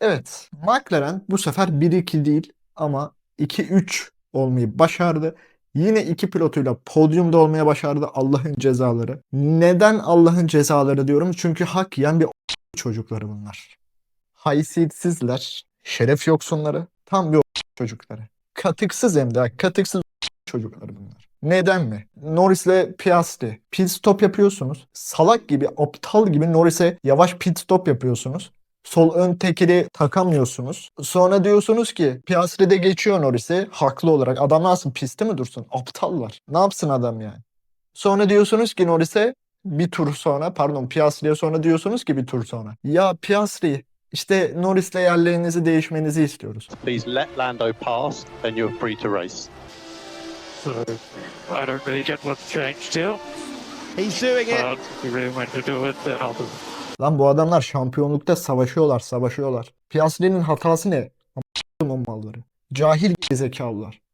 Evet, McLaren bu sefer 1-2 değil ama 2-3 olmayı başardı. Yine iki pilotuyla podyumda olmaya başardı Allah'ın cezaları. Neden Allah'ın cezaları diyorum? Çünkü hak yiyen bir çocukları bunlar. Haysiyetsizler, şeref yoksunları, tam bir çocukları. Katıksız hem de katıksız çocukları bunlar. Neden mi? Norris'le Piastri. Pit stop yapıyorsunuz. Salak gibi, aptal gibi Norris'e yavaş pit stop yapıyorsunuz. Sol ön tekeri takamıyorsunuz. Sonra diyorsunuz ki Piastri de geçiyor Norris'i haklı olarak. Adam ne yapsın pistte mi dursun? Aptallar. Ne yapsın adam yani? Sonra diyorsunuz ki Norris'e bir tur sonra pardon Piastri'ye sonra diyorsunuz ki bir tur sonra. Ya Piastri işte Norris'le yerlerinizi değişmenizi istiyoruz. Please let Lando pass, then you're free to race. So I don't really get what's changed here. He's doing it. But you really want to do it, then I'll do it. Lan bu adamlar şampiyonlukta savaşıyorlar, savaşıyorlar. Piastri'nin hatası ne? A**ım o malları. Cahil zekalılar.